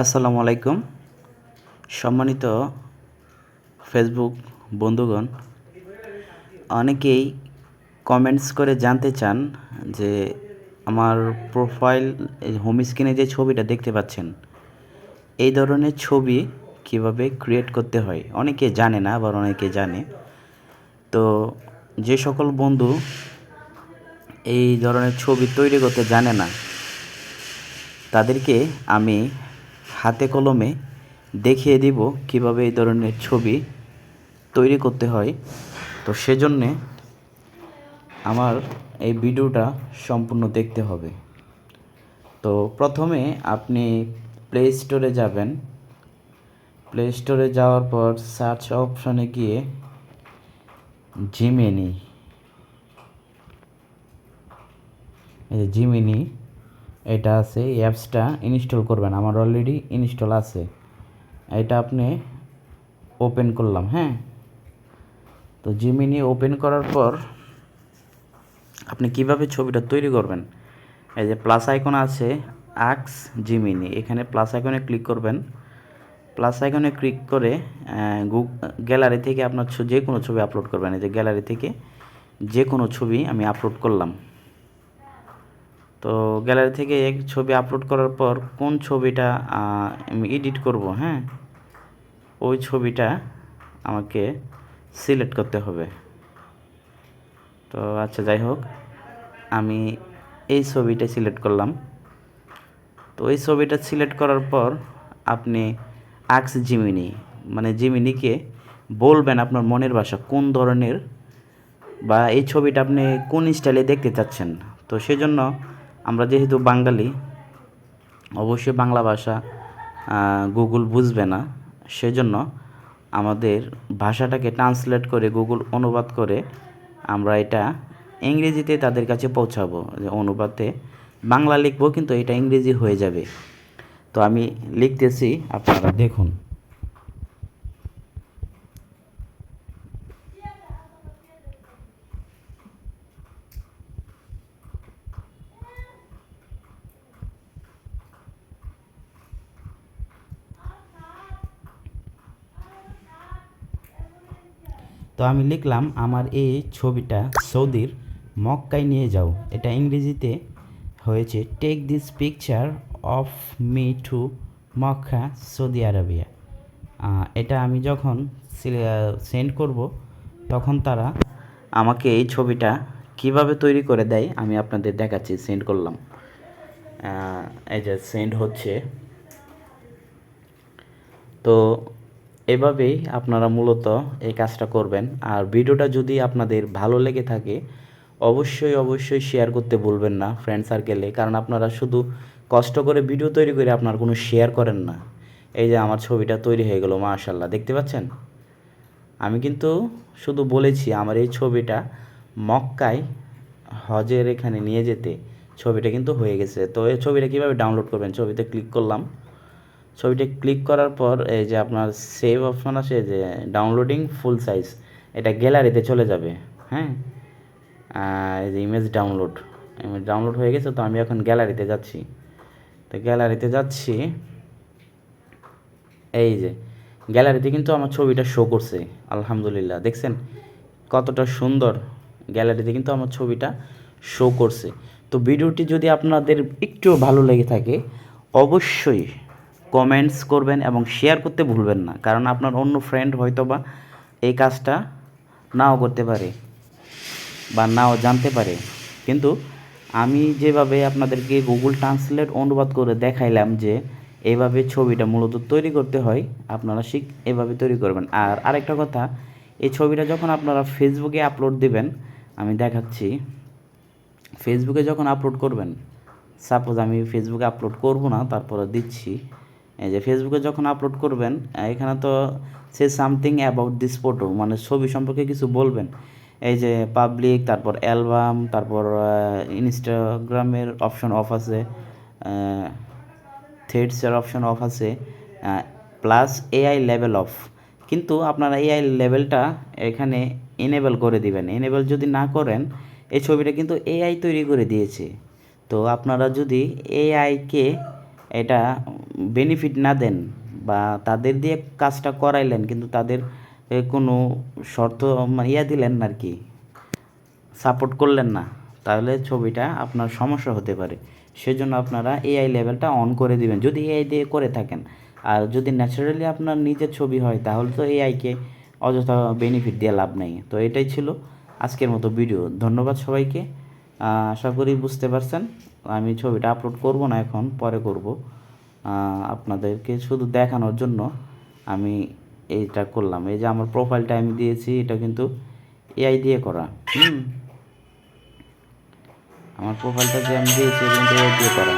আসসালামু আলাইকুম। সম্মানিত ফেসবুক বন্ধুগণ, অনেকেই কমেন্টস করে জানতে চান যে আমার প্রোফাইল হোম স্ক্রিনে যে ছবিটা দেখতে পাচ্ছেন, এই ধরনের ছবি কীভাবে ক্রিয়েট করতে হয়? অনেকে জানে না, আবার অনেকে জানে। তো যে সকল বন্ধু এই ধরনের ছবি তৈরি করতে জানে না, তাদেরকে আমি হাতে কলমে দেখিয়ে দিব কীভাবে এই ধরনের ছবি তৈরি করতে হয়। তো সেজন্যে আমার এই ভিডিওটা সম্পূর্ণ দেখতে হবে। তো প্রথমে আপনি প্লে স্টোরে যাবেন। প্লে স্টোরে যাওয়ার পর সার্চ অপশানে গিয়ে জিমেনি জিমিনি এটা আছে, এই অ্যাপসটা ইনস্টল করবেন, আমার অলরেডি ইনস্টল আছে। এটা আপনি ওপেন করলাম হ্যাঁ? তো জিমিনি ওপেন করার পর আপনি কীভাবে ছবিটা তৈরি করবেন? এই যে প্লাস আইকন আছে আক্স জিমিনি এখানে প্লাস আইকনে ক্লিক করবেন। প্লাস আইকনে ক্লিক করে গুগ গ্যালারি থেকে আপনার যে কোনো ছবি আপলোড করবেন। এই যে গ্যালারি থেকে যে কোনো ছবি আমি আপলোড করলাম। তো গ্যালারি থেকে এক ছবি আপলোড করার পর কোন ছবিটা আমি এডিট করব হ্যাঁ? ওই ছবিটা আমাকে সিলেক্ট করতে হবে। তো আচ্ছা যাই হোক, আমি এই ছবিটা সিলেক্ট করলাম। তো এই ছবিটা সিলেক্ট করার পর আপনি আক্স জিমিনি মানে জিমিনিকে বলবেন আপনার মনের ভাষা, কোন ধরনের বা এই ছবিটা আপনি কোন স্টাইলে দেখতে চাচ্ছেন? তো সেজন্য আমরা যেহেতু বাঙালি, অবশ্যই বাংলা ভাষা গুগল বুঝবে না। সেজন্য আমাদের ভাষাটাকে ট্রান্সলেট করে গুগল অনুবাদ করে আমরা এটা ইংরেজিতে তাদের কাছে পৌঁছাবো। যে অনুবাদে বাংলা লিখব, কিন্তু এটা ইংরেজি হয়ে যাবে। তো আমি লিখতেছি, আপনারা দেখুন। তো আমি লিখলাম আমার এই ছবিটা সৌদির মক্কায় নিয়ে যাও। এটা ইংরেজিতে হয়েছে take this picture of me to Mecca, Saudi Arabia. এটা আমি যখন সেন্ড করব, তখন তারা আমাকে এই ছবিটা কীভাবে তৈরি করে দেয় আমি আপনাদের দেখাচ্ছি সেন্ড করলাম। এই যে সেন্ড হচ্ছে। তো এভাবেই আপনারা মূলত এই কাজটা করবেন। আর ভিডিওটা যদি আপনাদের ভালো লেগে থাকে, অবশ্যই অবশ্যই শেয়ার করতে ভুলবেন না ফ্রেন্ড সার্কেলে কারণ আপনারা শুধু কষ্ট করে ভিডিও তৈরি করে আপনার কোনো শেয়ার করেন না। এই যে আমার ছবিটা তৈরি হয়ে গেলো মাশাল্লাহ দেখতে পাচ্ছেন? আমি কিন্তু শুধু বলেছি, আমার এই ছবিটা মক্কায় হজের এখানে নিয়ে যেতে ছবিটা কিন্তু হয়ে গেছে। তো এই ছবিটা কীভাবে ডাউনলোড করবেন? ছবিতে ক্লিক করলাম। ছবিটা ক্লিক করার পর এই যে আপনার সেভ অপশন আছে যে ডাউনলোডিং ফুল সাইজ এটা গ্যালারিতে চলে যাবে হ্যাঁ? এই যে ইমেজ ডাউনলোড ইমেজ ডাউনলোড হয়ে গেছে, তো আমি এখন গ্যালারিতে যাচ্ছি। তো গ্যালারিতে যাচ্ছি, এই যে গ্যালারিতে কিন্তু আমার ছবিটা শো করছে, আলহামদুলিল্লাহ। দেখছেন কতটা সুন্দর গ্যালারিতে কিন্তু আমার ছবিটা শো করছে। তো ভিডিওটি যদি আপনাদের একটু ভালো লেগে থাকে, অবশ্যই কমেন্টস করবেন এবং শেয়ার করতে ভুলবেন না। কারণ আপনার অন্য ফ্রেন্ড হয়তো বা এই কাজটা নাও করতে পারে বা নাও জানতে পারে। কিন্তু আমি যেভাবে আপনাদেরকে গুগল ট্রান্সলেট অনুবাদ করে দেখাইলাম যে এইভাবে ছবিটা মূলত তৈরি করতে হয়, আপনারা শিখ এভাবে তৈরি করবেন। আর আরেকটা কথা, এই ছবিটা যখন আপনারা ফেসবুকে আপলোড দিবেন, আমি দেখাচ্ছি ফেসবুকে যখন আপলোড করবেন সাপোজ আমি ফেসবুকে আপলোড করব না, তারপরে দিচ্ছি এই যে ফেসবুকে যখন আপলোড করবেন এখানে তো say something about this photo মানে ছবি সম্পর্কে কিছু বলবেন। এই যে পাবলিক তারপর অ্যালবাম তারপর ইনস্টাগ্রামের অপশন অফ আছে থ্রেডসের অপশন অফ আছে প্লাস এআই লেভেল অফ কিন্তু আপনারা এআই লেভেলটা এখানে এনেবল করে দিবেন। এনেবল যদি না করেন, এই ছবিটা কিন্তু এআই তৈরি করে দিয়েছে। তো আপনারা যদি এআইকে এটা বেনিফিট না দেন বা তাদের দিয়ে কাজটা করাইলেন, কিন্তু তাদের কোনো শর্ত মানে ইয়া দিলেন আর কি সাপোর্ট করলেন না, তাহলে ছবিটা আপনার সমস্যা হতে পারে। সেজন্য আপনারা এআই লেভেলটা অন করে দিবেন। যদি এআই দিয়ে করে থাকেন, আর যদি ন্যাচারালি আপনার নিজের ছবি হয়, তাহলে তো এআইকে অযথা বেনিফিট দিয়ে লাভ নেই। তো এটাই ছিল আজকের মতো ভিডিও ধন্যবাদ সবাইকে। আশা করি বুঝতে পারছেন। আমি ছবিটা আপলোড করব না এখন, পরে করব। আপনাদেরকে শুধু দেখানোর জন্য আমি এইটা করলাম। এই যে আমার প্রোফাইলটা আমি দিয়েছি, এটা কিন্তু এআই দিয়ে করা। আমার প্রোফাইলটা যে আমি দিয়েছি কিন্তু এআই দিয়ে করা।